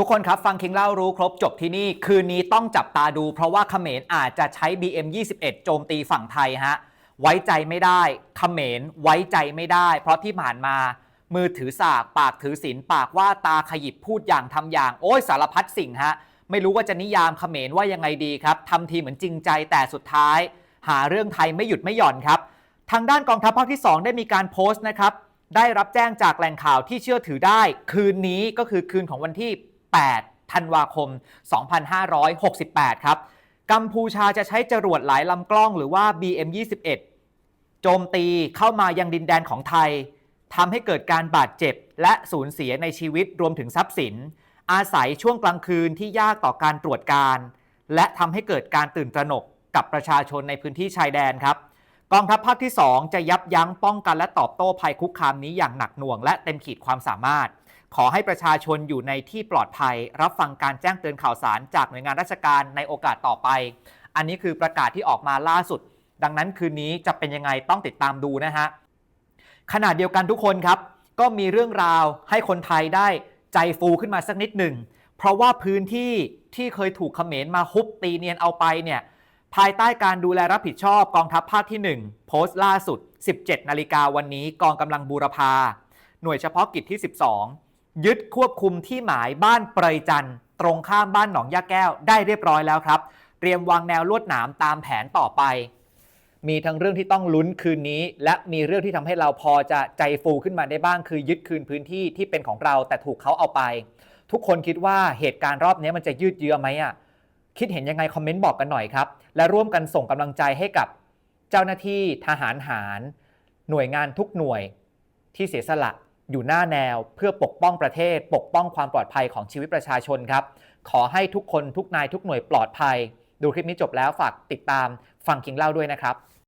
ทุกคนครับฟังคิงเล่ารู้ครบจบที่นี่ คืนนี้ต้องจับตาดู เพราะว่าเขมรอาจจะใช้ BM21 โจมตีฝั่งไทยฮะไว้ใจไม่ได้เขมรไว้ใจไม่ได้ เพราะที่ผ่านมา มือถือสาก ปากถือศีลปากว่าตาขยิบพูดอย่างทำอย่าง โอ้ยสารพัดสิ่งฮะไม่รู้ว่าจะนิยามเขมรว่ายังไงดีครับทำทีเหมือนจริงใจแต่สุดท้าย หาเรื่องไทยไม่หยุดไม่หย่อนครับ ทางด้านกองทัพภาคที่ 2 ได้มีการโพสต์นะครับได้รับแจ้งจากแหล่งข่าวที่เชื่อถือได้ คืนนี้ก็คือคืนของวันที่ 8 ธันวาคม 2568 ครับ กัมพูชาจะใช้จรวดหลายลำกล้องหรือว่า BM21 โจมตีเข้ามายังดินแดนของไทยทำให้เกิดการบาดเจ็บ และสูญเสียในชีวิตรวมถึงทรัพย์สิน อาศัยช่วงกลางคืนที่ยากต่อการตรวจการ และทำให้เกิดการตื่นตระหนกกับประชาชนในพื้นที่ชายแดนครับ กองทัพภาคที่ 2 จะยับยั้งป้องกันและตอบโต้ภัยคุกคามนี้อย่างหนักหน่วง และเต็มขีดความสามารถ ขอให้ประชาชนอยู่ในที่ปลอดภัย รับฟังการแจ้งเตือนข่าวสารจากหน่วยงานราชการในโอกาสต่อไป อันนี้คือประกาศที่ออกมาล่าสุด ดังนั้นคืนนี้จะเป็นยังไงต้องติดตามดูนะฮะขณะเดียวกันทุกคนครับ ก็มีเรื่องราวให้คนไทยได้ใจฟูขึ้นมาสักนิดหนึ่งเพราะว่าพื้นที่ที่เคยถูกเขมรมาฮุบตีเนียนเอาไปเนี่ย ภายใต้การดูแลรับผิดชอบกองทัพภาคที่ 1 โพสต์ล่าสุด 17 นาฬิกาวันนี้กองกำลังบูรพา หน่วยเฉพาะกิจที่ 12 ยึดควบคุมที่หมายบ้านเปรยจันทร์ตรงข้ามบ้านหนองยาแก้วได้เรียบร้อยแล้วครับ เตรียมวางแนวลวดหนามตามแผนต่อไป มีทั้งเรื่องที่ต้องลุ้นคืนนี้ และมีเรื่องที่ทำให้เราพอจะใจฟูขึ้นมาได้บ้าง คือยึดคืนพื้นที่ที่เป็นของเราแต่ถูกเขาเอาไป ทุกคนคิดว่าเหตุการณ์รอบนี้มันจะยืดเยื้อไหมอะ คิดเห็นยังไงคอมเมนต์บอกกันหน่อยครับ และร่วมกันส่งกำลังใจให้กับเจ้าหน้าที่ทหารหาร หน่วยงานทุกหน่วยที่เสียสละอยู่หน้าแนวเพื่อปกป้องประเทศ ปกป้องความปลอดภัยของชีวิตประชาชนครับ ขอให้ทุกคนทุกนายทุกหน่วยปลอดภัย ดูคลิปนี้จบแล้วฝากติดตามฟังคิงเล่าด้วยนะครับ